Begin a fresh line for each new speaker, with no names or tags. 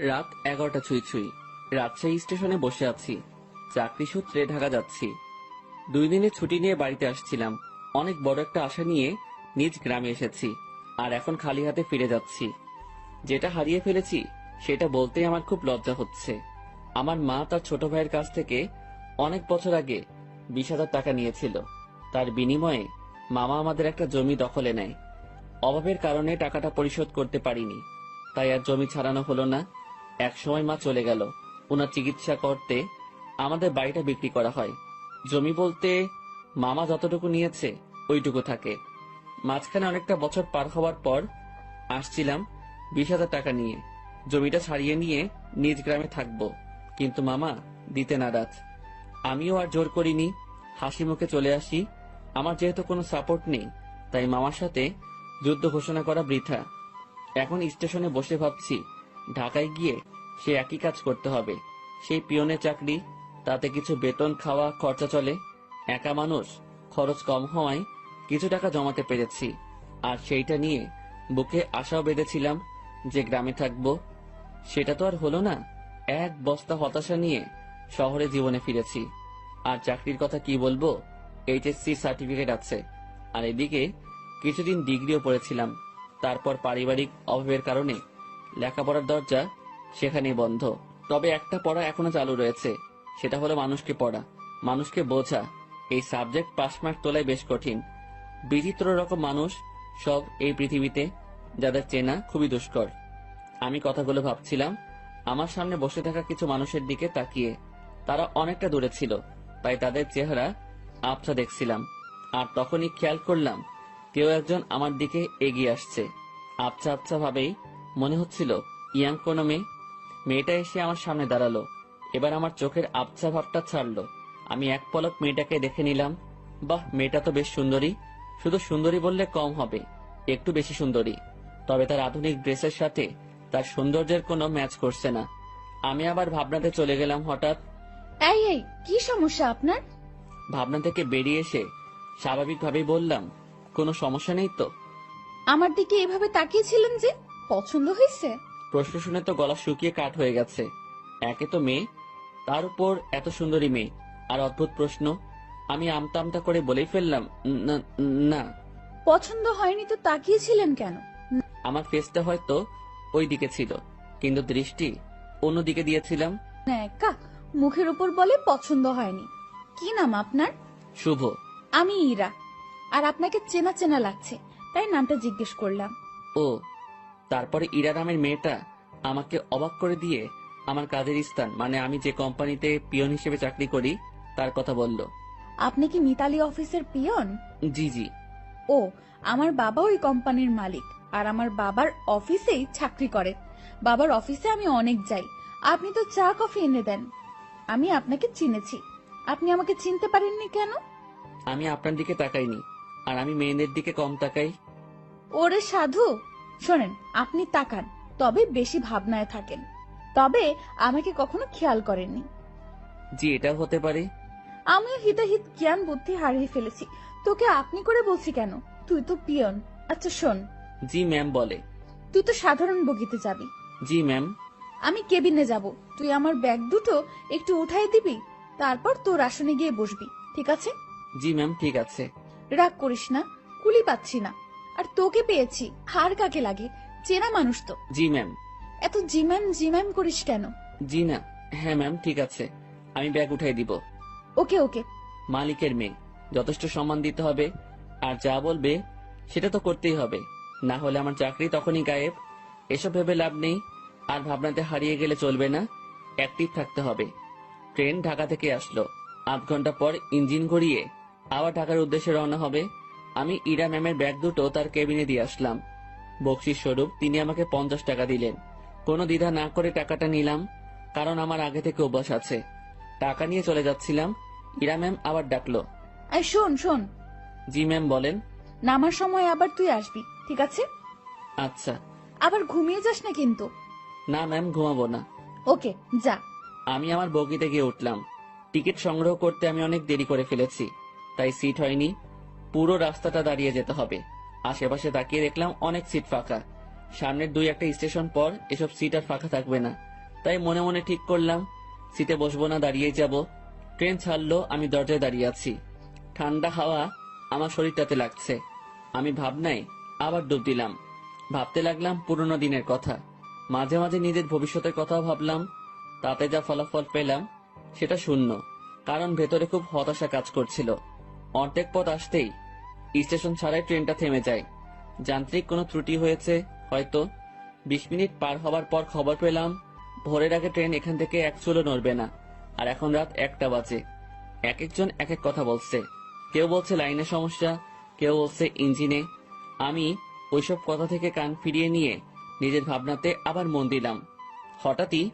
রাত এগারোটা ছুঁই ছুঁই। রাজশাহী স্টেশনে বসে আছি। চাকরি সূত্রে ঢাকা যাচ্ছি। দুই দিনের ছুটি নিয়ে বাড়িতে আসছিলাম। অনেক বড় একটা আশা নিয়ে নিজ গ্রামে এসেছি। আর এখন খালি হাতে ফিরে যাচ্ছি। যেটা হারিয়ে ফেলেছি, সেটা বলতেই আমার খুব লজ্জা হচ্ছে। আমার মা তার ছোট ভাইয়ের কাছ থেকে অনেক বছর আগে বিশ হাজার টাকা নিয়েছিল। তার বিনিময়ে মামা আমাদের একটা জমি দখলে নেয়। অভাবের কারণে টাকাটা পরিশোধ করতে পারিনি। তাই আর জমি ছাড়ানো হলো না। এক সময় মা চলে গেল। ওনার চিকিৎসা করতে আমাদের বাড়িটা বিক্রি করা হয়। জমি বলতে মামা যতটুকু নিয়েছে, ওইটুকু থাকে। মাঝখানে অনেকটা বছর পার হওয়ার পর আসছিলাম বিশ হাজার টাকা নিয়ে। জমিটা ছাড়িয়ে নিয়ে নিজ গ্রামে থাকব। কিন্তু মামা দিতে নারাজ। আমিও আর জোর করিনি। হাসি মুখে চলে আসি। আমার যেহেতু কোনো সাপোর্ট নেই, তাই মামার সাথে যুদ্ধ ঘোষণা করা বৃথা। এখন স্টেশনে বসে ভাবছি ঢাকায় গিয়ে সে একই কাজ করতে হবে। সেই পিয়নের চাকরি, তাতে কিছু বেতন খাওয়া, খরচা চলে। একা মানুষ, খরচ কম হওয়ায় কিছু টাকা জমাতে পেরেছি। আর সেইটা নিয়ে বুকে আশাও বেঁধেছিলাম যে গ্রামে থাকব। সেটা তো আর হলো না। এক বস্তা হতাশা নিয়ে শহরে জীবনে ফিরেছি। আর চাকরির কথা কি বলব? এইচএসসি সার্টিফিকেট আছে। আর এদিকে কিছুদিন ডিগ্রিও পড়েছিলাম। তারপর পারিবারিক অভাবের কারণে লেখাপড়ার দরজা সেখানেই বন্ধ। তবে একটা পড়া এখনও চালু রয়েছে। সেটা হলো মানুষকে পড়া, মানুষকে বোঝা। এই সাবজেক্ট পাস মার্ক তোলাই বেশ কঠিন। বিচিত্র রকম মানুষ সব এই পৃথিবীতে, যাদের চেনা খুবই দুষ্কর। আমি কথাগুলো ভাবছিলাম, আমার সামনে বসে থাকা কিছু মানুষের দিকে তাকিয়ে। তারা অনেকটা দূরে ছিল, তাই তাদের চেহারা আবছা দেখছিলাম। আর তখনই খেয়াল করলাম, কেউ একজন আমার দিকে এগিয়ে আসছে। আবছা আবছা ভাবেই মনে হচ্ছিল ইয়াং কোনো মেয়ে। মেয়েটা এসে আমার সামনে দাঁড়াল। এবার আমার চোখের আবছা ভাবটা ছাড়লো। আমি এক পলক মেয়েটাকে দেখে নিলাম। বাহ মেয়েটা তো বেশ সুন্দরী। শুধু সুন্দরী বললে কম হবে একটু বেশি সুন্দরী। তবে তার আধুনিক ড্রেসের সাথে তার সৌন্দর্যের কোনো ম্যাচ করছে না। আমি আবার ভাবনাতে চলে গেলাম হঠাৎ।
এই এই কি সমস্যা আপনার?
ভাবনা থেকে বেরিয়ে এসে স্বাভাবিকভাবেই বললাম কোনো সমস্যা নেই তো?
আমার দিকে এভাবে তাকিয়েছিলেন যে পছন্দ হয়েছে?
প্রশ্ন শুনে তো গলা শুকিয়ে কাঠ হয়ে গেছে। একে তো মেয়ে তার উপর এত সুন্দরী মেয়ে আর অদ্ভুত প্রশ্ন। আমি আমতা আমতা করে বলেই ফেললাম "না, না।
পছন্দ হয়নি তো তাকিয়েছিলেন কেন?
আমার ফেসটা হয়তো ওই দিকে ছিল কিন্তু দৃষ্টি অন্যদিকে দিয়েছিলাম।
না একা। মুখের উপর বলে পছন্দ হয়নি। কি নাম আপনার?
শুভ।
আমি ইরা। আর আপনাকে চেনা চেনা লাগছে তাই নামটা জিজ্ঞেস করলাম।
ও তারপরে ইরা নামের মেয়েটা আমাকে অবাক করে দিয়ে আমার কাজের স্থান মানে আমি যে কোম্পানিতে পিয়ন হিসেবে চাকরি করি তার কথা বলল।
আপনি কি মিতালি অফিসের পিয়ন?
জি জি।
ও আমার বাবা ওই কোম্পানির মালিক আর আমার বাবার অফিসেই চাকরি করে। বাবার অফিসে আমি অনেক যাই। আপনি তো চা কফি এনে দেন। আমি আপনাকে চিনেছি। আপনি আমাকে চিনতে পারেননি কেন?
আমি আপনার দিকে তাকাইনি আর আমি মেয়েদের দিকে কম তাকাই।
ওরে সাধু শোনেন আপনি তাকান তবে বেশি ভাবনায় থাকেন। তবে আমাকে কখনো খেয়াল করেননি।
জি এটা হতে পারে।
আমিও হিতাহিত জ্ঞান বুদ্ধি হারিয়ে ফেলেছি। তোকে আপনি করে বলছি কেন? তুই তো পিয়ন। আচ্ছা শোন।
জি ম্যাম বলে।
তুই তো সাধারণ বগিতে যাবি।
জি ম্যাম।
আমি কেবিনে যাব। তুই আমার ব্যাগ দুটো একটু উঠাই দিবি তারপর তোর আসনে গিয়ে বসবি। ঠিক আছে?
জি ম্যাম ঠিক আছে।
রাগ করিস না। কুলি পাচ্ছি না। আর তোকে পেয়েছি। হার কাকে লাগে? চেনা মানুষ তো।
জি ম্যাম।
এত জিম্যাম জিম্যাম করিস কেন?
জি না। হ্যাঁ ম্যাম ঠিক আছে। আমি ব্যাগ উঠাই দিব।
ওকে ওকে।
মালিকের মেয়ে। যথেষ্ট সম্মান দিতে হবে। আর যা বলবে সেটা তো করতেই হবে। না হলে আমার চাকরি তখনই গায়েব। এসব ভেবে লাভ নেই। আর ভাবনাতে হারিয়ে গেলে চলবে না। অ্যাক্টিভ থাকতে হবে। ট্রেন ঢাকা থেকে আসলো। আধ ঘণ্টা পর ইঞ্জিন ঘুরিয়ে আবার ঢাকার উদ্দেশ্যে রওনা হবে। আমি ইরা ম্যামের ব্যাগ দুটো তার কেবিনে দিয়ে আসলাম। বকশিস স্বরূপ তিনি আমাকে পঞ্চাশ টাকা দিলেন। কোনো দ্বিধা না করে টাকাটা নিলাম কারণ আমার আগে থেকে অভ্যাস আছে। টাকা নিয়ে চলে যাচ্ছিলাম ইরা ম্যাম আবার ডাকলো।
এই শোন শোন।
জি ম্যাম বলেন।
নামার সময় আবার তুই আসবি ঠিক আছে?
আচ্ছা।
আবার ঘুমিয়ে যাস না কিন্তু।
না ম্যাম ঘুমাবো না।
ওকে যা।
আমি আমার বগিতে গিয়ে উঠলাম। টিকিট সংগ্রহ করতে আমি অনেক দেরি করে ফেলেছি তাই সিট হয়নি। পুরো রাস্তাটা দাঁড়িয়ে যেতে হবে। আশেপাশে তাকিয়ে দেখলাম অনেক সিট ফাঁকা। সামনের দুই একটা স্টেশন পর এসব সিট আর ফাঁকা থাকবে না। তাই মনে মনে ঠিক করলাম, সিটে বসবো না দাঁড়িয়ে যাব। ট্রেন ছাড়লো, আমি দরজায় দাঁড়িয়ে আছি। ঠান্ডা হাওয়া আমার শরীরটাতে লাগছে। আমি ভাবনায় আবার ডুব দিলাম। ভাবতে লাগলাম পুরনো দিনের কথা। মাঝে মাঝে নিজের ভবিষ্যতের কথাও ভাবলাম। তাতে যা ফলাফল পেলাম, সেটা শূন্য। কারণ ভেতরে খুব হতাশা কাজ করছিল। অর্ধেক পথ আসতেই স্টেশন ছাড়াই ট্রেনটা থেমে যায়। যান্ত্রিক কোনো ত্রুটি হয়েছে, হয়তো। বিশ মিনিট পার হবার পর খবর পেলাম, ভোরের আগে ট্রেন এখান থেকে এক চুলো নড়বে না, আর এখন রাত একটা বাজে। এক একজন এক এক কথা বলছে। কেউ বলছে লাইনের সমস্যা, কেউ বলছে ইঞ্জিনে। আমি ওইসব কথা থেকে কান ফিরিয়ে নিয়ে নিজের ভাবনাতে আবার মন দিলাম। হঠাৎই